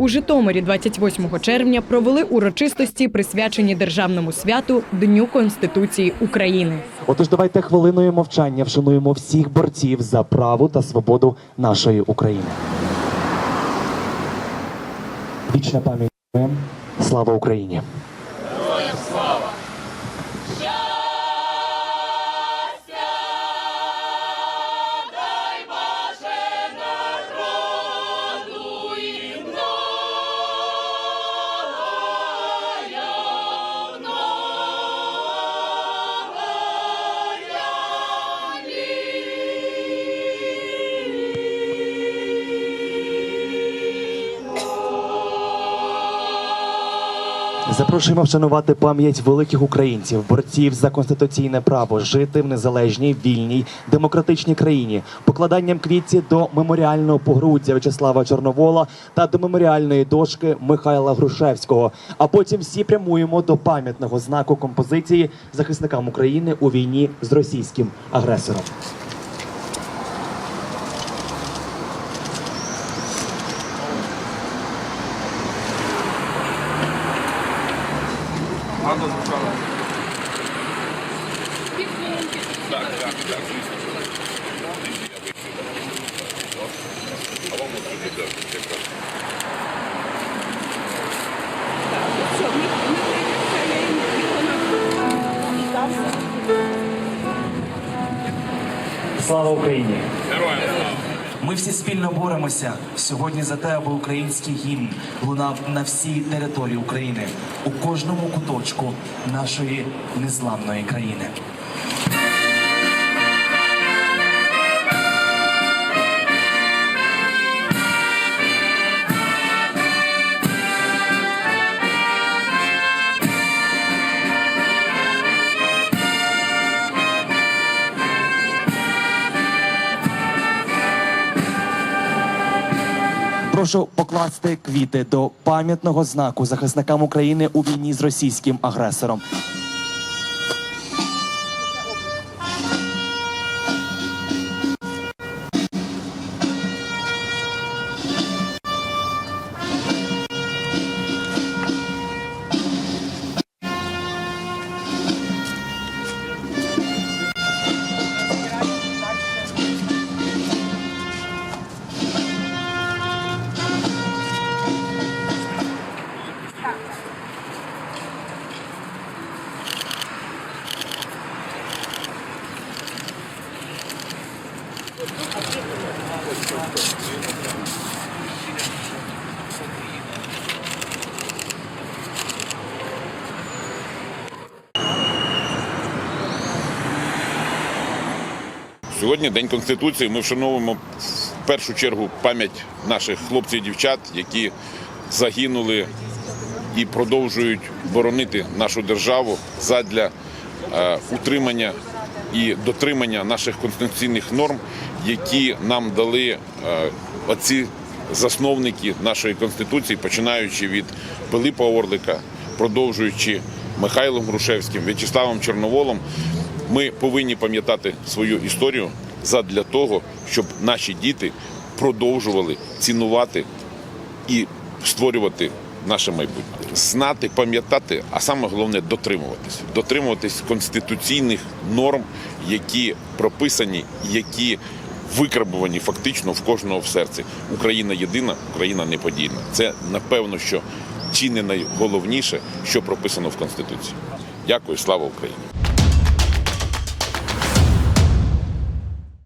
У Житомирі 28 червня провели урочистості, присвячені державному святу Дню Конституції України. Отож, давайте хвилиною мовчання вшануємо всіх борців за право та свободу нашої України. Вічна пам'ять. Слава Україні! Запрошуємо вшанувати пам'ять великих українців, борців за конституційне право жити в незалежній, вільній, демократичній країні, покладанням квітці до меморіального погруддя В'ячеслава Чорновола та до меморіальної дошки Михайла Грушевського. А потім всі прямуємо до пам'ятного знаку композиції захисникам України у війні з російським агресором. Команда звучала. Слава Украине! Героям слава! Ми всі спільно боремося сьогодні за те, аби український гімн лунав на всій території України у кожному куточку нашої незламної країни. Прошу покласти квіти до пам'ятного знаку захисникам України у війні з російським агресором. Сьогодні День Конституції. Ми вшановуємо в першу чергу пам'ять наших хлопців і дівчат, які загинули і продовжують боронити нашу державу задля е, утримання і дотримання наших конституційних норм, які нам дали е, оці засновники нашої конституції, починаючи від Пилипа Орлика, продовжуючи Михайлом Грушевським, В'ячеславом Чорноволом. Ми повинні пам'ятати свою історію задля того, щоб наші діти продовжували цінувати і створювати наше майбутнє. Знати, пам'ятати, а саме головне дотримуватись. Дотримуватись конституційних норм, які прописані, які викарбувані фактично в кожного в серці. Україна єдина, Україна неподільна. Це напевно, що чи не найголовніше, що прописано в Конституції. Дякую, слава Україні!